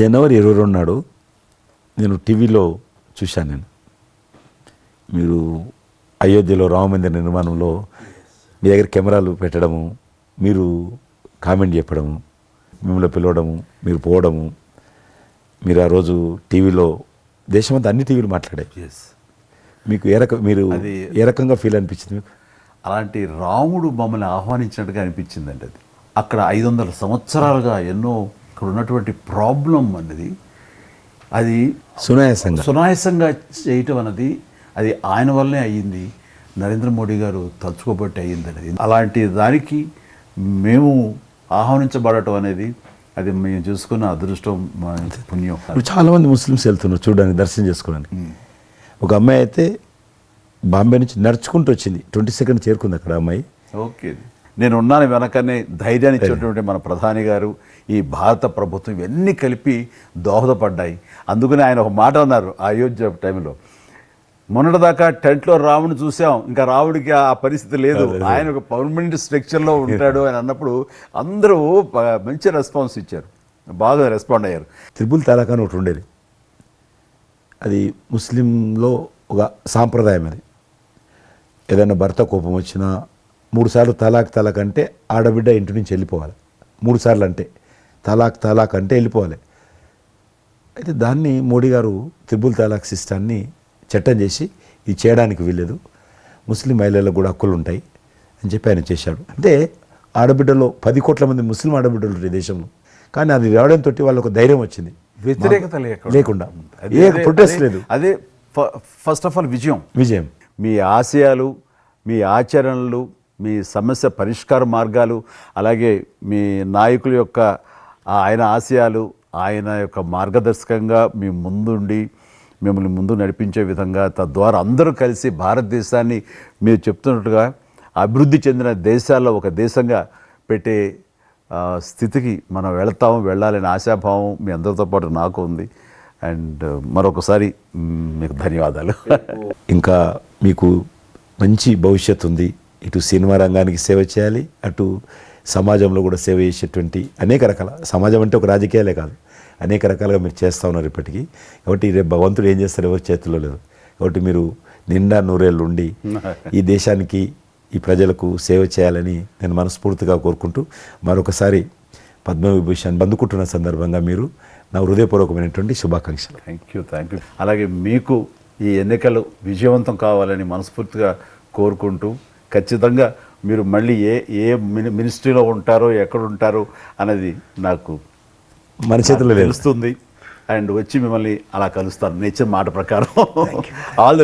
జనవరి ఇరవై రెండు నాడు నేను టీవీలో చూశాను నేను. మీరు అయోధ్యలో రామమందిర నిర్మాణంలో మీ దగ్గర కెమెరాలు పెట్టడము మీరు కామెంట్ చెప్పడము మిమ్మల్ని పిలవడము మీరు పోవడము మీరు ఆ రోజు టీవీలో దేశమంతా అన్ని టీవీలు మాట్లాడాయి. ఎస్ మీకు ఏ రకం మీరు ఏ రకంగా ఫీల్ అనిపించింది మీకు? అలాంటి రాముడు మమ్మల్ని ఆహ్వానించినట్టుగా అనిపించిందండి అది. అక్కడ ఐదు వందల సంవత్సరాలుగా ఎన్నో ఇక్కడ ఉన్నటువంటి ప్రాబ్లం అనేది అది సునాయాసంగా. సునాయాసంగా చేయటం అన్నది అది ఆయన వల్లనే అయ్యింది నరేంద్ర మోడీ గారు తలుచుకోబట్టి అయ్యింది అనేది అలాంటి దానికి మేము ఆహ్వానించబడటం అనేది అది మేము చూసుకున్న అదృష్టం మా పుణ్యం. ఇప్పుడు చాలా మంది ముస్లిమ్స్ వెళ్తున్నారు చూడడానికి దర్శనం చేసుకోవడానికి. ఒక అమ్మాయి అయితే బాంబే నుంచి నడుచుకుంటూ వచ్చింది. ట్వంటీ సెకండ్ చేరుకుంది అక్కడ అమ్మాయి. ఓకే. నేను ఉన్నాను వెనకనే ధైర్యాన్ని ఇచ్చేటువంటి మన ప్రధాని గారు ఈ భారత ప్రభుత్వం ఇవన్నీ కలిపి దోహదపడ్డాయి. అందుకని ఆయన ఒక మాట అన్నారు ఆ అయోధ్య టైంలో. మొన్నటిదాకా టెంట్లో రాముని చూసాం ఇంకా రాముడికి ఆ పరిస్థితి లేదు. ఆయన ఒక పర్మనెంట్ స్ట్రక్చర్లో ఉంటాడు అని అన్నప్పుడు అందరూ మంచి రెస్పాన్స్ ఇచ్చారు. బాగా రెస్పాండ్ అయ్యారు. త్రిపుల్ తలాక్ అని ఒకటి ఉండేది. అది ముస్లింలో ఒక సాంప్రదాయం అది. ఏదైనా భర్త కోపం వచ్చినా మూడు సార్లు తలాక్ తలాక్ అంటే ఆడబిడ్డ ఇంటి నుంచి వెళ్ళిపోవాలి. మూడు సార్లు అంటే తలాక్ తలాక్ అంటే వెళ్ళిపోవాలి. అయితే దాన్ని మోడీ గారు త్రిబుల్ తలాక్ సిస్టాన్ని చట్టం చేసి ఇది చేయడానికి వీలేదు ముస్లిం మహిళలకు కూడా హక్కులు ఉంటాయి అని చెప్పి ఆయన చేశాడు. అంటే ఆడబిడ్డలో పది కోట్ల మంది ముస్లిం ఆడబిడ్డలు ఉంటారు ఈ దేశంలో. కానీ అది రావడంతో వాళ్ళకు ధైర్యం వచ్చింది. వ్యతిరేకత లేకుండా. ఏ ప్రొటెస్ట్ లేదు. అదే ఫస్ట్ ఆఫ్ ఆల్ విజయం. విజయం. మీ ఆశయాలు మీ ఆచరణలు మీ సమస్య పరిష్కార మార్గాలు అలాగే మీ నాయకుల యొక్క ఆయన ఆశయాలు ఆయన యొక్క మార్గదర్శకంగా మీ ముందుండి మిమ్మల్ని ముందు నడిపించే విధంగా తద్వారా అందరూ కలిసి భారతదేశాన్ని మీరు చెప్తున్నట్టుగా అభివృద్ధి చెందిన దేశాల్లో ఒక దేశంగా పెట్టే స్థితికి మనం వెళతాము వెళ్ళాలనే ఆశాభావం మీ అందరితో పాటు నాకు ఉంది. అండ్ మరొకసారి మీకు ధన్యవాదాలు. ఇంకా మీకు మంచి భవిష్యత్తు ఉంది. ఇటు సినిమా రంగానికి సేవ చేయాలి అటు సమాజంలో కూడా సేవ చేసేటువంటి అనేక రకాల సమాజం అంటే ఒక రాజకీయాలే కాదు. అనేక రకాలుగా మీరు చేస్తూ ఉన్నారు ఇప్పటికీ. కాబట్టి రేపు భగవంతుడు ఏం చేస్తారు ఎవరి చేతుల్లో లేదు. కాబట్టి మీరు నిండా నూరేళ్ళు ఉండి ఈ దేశానికి ఈ ప్రజలకు సేవ చేయాలని నేను మనస్ఫూర్తిగా కోరుకుంటూ మరొకసారి పద్మవిభూషణ్ అందుకుంటున్న సందర్భంగా మీరు నా హృదయపూర్వకమైనటువంటి శుభాకాంక్షలు. థ్యాంక్ యూ థ్యాంక్ యూ అలాగే మీకు ఈ ఎన్నికలు విజయవంతం కావాలని మనస్ఫూర్తిగా కోరుకుంటూ ఖచ్చితంగా మీరు మళ్ళీ ఏ ఏ మిని మినిస్ట్రీలో ఉంటారో ఎక్కడ ఉంటారో అనేది నాకు మన చేతుల్లో లేదు. తెలుస్తుంది. అండ్ వచ్చి మిమ్మల్ని అలా కలుస్తాను. నేచర్ మాట ప్రకారం. All the